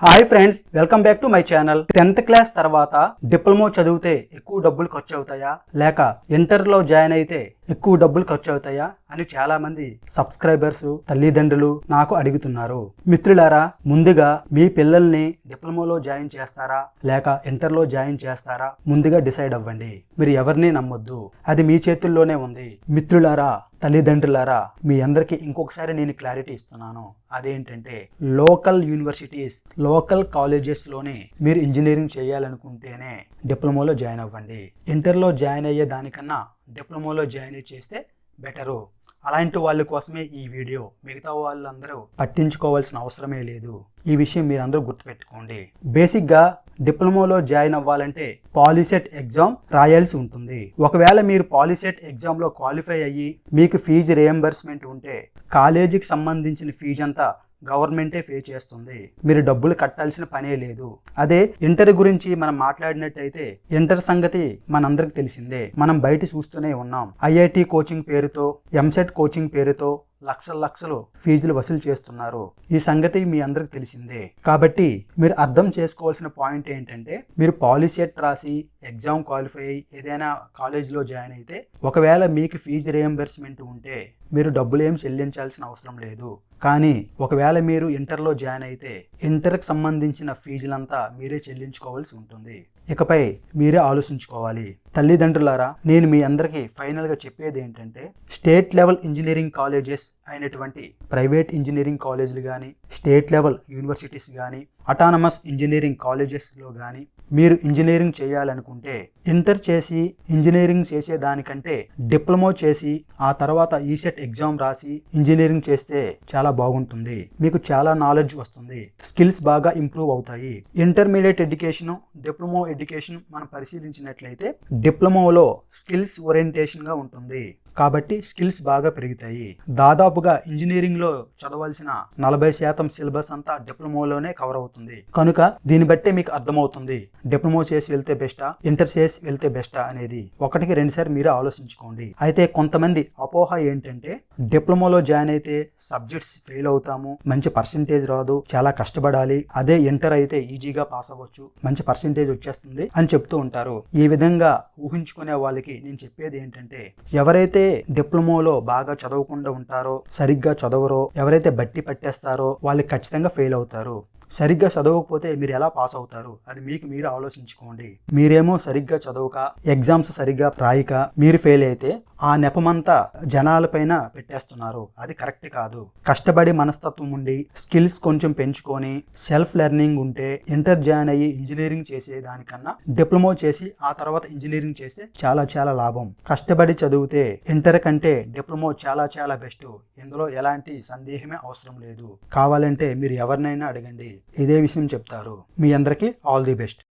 Hi friends welcome back to my channel tenth class తర్వాత diploma చదివితే ఎక్కువ డబ్బులు ఖర్చు అవుతాయా? లేక ఇంటర్లో జాయిన్ అయితే ఎక్కువ డబ్బులు ఖర్చు అవుతాయా అని చాలా మంది సబ్స్క్రైబర్స్ తల్లిదండ్రులు నాకు అడుగుతున్నారు. మిత్రులారా ముందుగా మీ పిల్లల్ని డిప్లొమాలో జాయిన్ చేస్తారా? లేక ఇంటర్లో జాయిన్ చేస్తారా? ముందుగా డిసైడ్ అవ్వండి. మీరు ఎవరిని నమ్మొద్దు. అది మీ చేతుల్లోనే ఉంది. మిత్రులారా తల్లిదండ్రులారా మీ అందరికీ ఇంకొకసారి నేను క్లారిటీ ఇస్తున్నాను. అదేంటంటే లోకల్ యూనివర్సిటీస్ లోకల్ కాలేజెస్లోనే మీరు ఇంజనీరింగ్ చేయాలనుకుంటేనే డిప్లొమాలో జాయిన్ అవ్వండి. ఇంటర్లో జాయిన్ అయ్యే దానికన్నా డిప్లొమాలో జాయిన్ చేస్తే బెటరు. అలాంటి వాళ్ళ కోసమే ఈ వీడియో. మిగతా వాళ్ళందరూ పట్టించుకోవాల్సిన అవసరమే లేదు. ఈ విషయం మీరందరూ గుర్తుపెట్టుకోండి. బేసిక్గా డిప్లొమాలో జాయిన్ అవ్వాలంటే పాలిసెట్ ఎగ్జామ్ రాయాల్సి ఉంటుంది. ఒకవేళ మీరు పాలిసెట్ ఎగ్జామ్లో క్వాలిఫై అయ్యి మీకు ఫీజు రియంబర్స్మెంట్ ఉంటే కాలేజీకి సంబంధించిన ఫీజు అంతా గవర్నమెంటే పే చేస్తుంది. మీరు డబ్బులు కట్టాల్సిన పనే లేదు. అదే ఇంటర్ గురించి మనం మాట్లాడినట్టయితే ఇంటర్ సంగతి మనందరికి తెలిసిందే. మనం బయట చూస్తూనే ఉన్నాం. ఐఐటి కోచింగ్ పేరుతో ఎంసెట్ కోచింగ్ పేరుతో లక్షల లక్షలు ఫీజులు వసూలు చేస్తున్నారు. ఈ సంగతి మీ అందరికి తెలిసిందే. కాబట్టి మీరు అర్థం చేసుకోవాల్సిన పాయింట్ ఏంటంటే మీరు పాలిసెట్ రాసి ఎగ్జామ్ క్వాలిఫై అయ్యి ఏదైనా కాలేజీలో జాయిన్ అయితే ఒకవేళ మీకు ఫీజు రియంబర్స్మెంట్ ఉంటే మీరు డబ్బులు ఏం చెల్లించాల్సిన అవసరం లేదు. కానీ ఒకవేళ మీరు ఇంటర్లో జాయిన్ అయితే ఇంటర్కి సంబంధించిన ఫీజులంతా మీరే చెల్లించుకోవాల్సి ఉంటుంది. ఇకపై మీరే ఆలోచించుకోవాలి. తల్లిదండ్రులారా నేను మీ అందరికీ ఫైనల్గా చెప్పేది ఏంటంటే స్టేట్ లెవెల్ ఇంజనీరింగ్ కాలేజెస్ అయినటువంటి ప్రైవేట్ ఇంజనీరింగ్ కాలేజీలు కానీ స్టేట్ లెవెల్ యూనివర్సిటీస్ కానీ అటానమస్ ఇంజనీరింగ్ కాలేజెస్లో కానీ మీరు ఇంజనీరింగ్ చేయాలనుకుంటే ఇంటర్ చేసి ఇంజనీరింగ్ చేసేదానికంటే డిప్లొమా చేసి ఆ తర్వాత e ఈసెట్ ఎగ్జామ్ రాసి ఇంజనీరింగ్ చేస్తే చాలా బాగుంటుంది. మీకు చాలా నాలెడ్జ్ వస్తుంది. స్కిల్స్ బాగా ఇంప్రూవ్ అవుతాయి. ఇంటర్మీడియట్ ఎడ్యుకేషన్ డిప్లొమా ఎడ్యుకేషన్ మనం పరిశీలించినట్లయితే డిప్లొమాలో స్కిల్స్ ఓరియంటేషన్గా ఉంటుంది. కాబట్టి స్కిల్స్ బాగా పెరుగుతాయి. దాదాపుగా ఇంజనీరింగ్లో చదవాల్సిన నలభై శాతం సిలబస్ అంతా డిప్లొమాలోనే కవర్ అవుతుంది. కనుక దీన్ని బట్టే మీకు అర్థమవుతుంది. డిప్లొమా చేసి వెళ్తే బెస్టా? ఇంటర్ చేసి వెళ్తే బెస్టా అనేది ఒకటికి రెండు సార్లు మీరే ఆలోచించుకోండి. అయితే కొంతమంది అపోహ ఏంటంటే డిప్లొమాలో జాయిన్ అయితే సబ్జెక్ట్స్ ఫెయిల్ అవుతాము మంచి పర్సంటేజ్ రాదు చాలా కష్టపడాలి అదే ఇంటర్ అయితే ఈజీగా పాస్ అవ్వచ్చు మంచి పర్సంటేజ్ వచ్చేస్తుంది అని చెప్తూ ఉంటారు. ఈ విధంగా ఊహించుకునే వాళ్ళకి నేను చెప్పేది ఏంటంటే ఎవరైతే ఎవరైతే డిప్లొమాలో బాగా చదవకుండా ఉంటారో సరిగ్గా చదవరో ఎవరైతే బట్టి పట్టేస్తారో వాళ్ళు ఖచ్చితంగా ఫెయిల్ అవుతారు. సరిగ్గా చదవకపోతే మీరు ఎలా పాస్ అవుతారు? అది మీకు మీరు ఆలోచించుకోండి. మీరేమో సరిగ్గా చదవక ఎగ్జామ్స్ సరిగ్గా రాయక మీరు ఫెయిల్ అయితే ఆ నెపమంతా జనాలపైన పెట్టేస్తున్నారు. అది కరెక్ట్ కాదు. కష్టపడి మనస్తత్వం ఉండి స్కిల్స్ కొంచెం పెంచుకొని సెల్ఫ్ లెర్నింగ్ ఉంటే ఇంటర్ జాయిన్ అయ్యి ఇంజనీరింగ్ చేసే దానికన్నా డిప్లొమా చేసి ఆ తర్వాత ఇంజనీరింగ్ చేస్తే చాలా చాలా లాభం. కష్టపడి చదివితే ఇంటర్ కంటే డిప్లొమా చాలా చాలా బెస్ట్. ఇందులో ఎలాంటి సందేహమే అవసరం లేదు. కావాలంటే మీరు ఎవరినైనా అడగండి. ఇదే విషయం చెప్తారు. మీ అందరికీ ఆల్ ది బెస్ట్.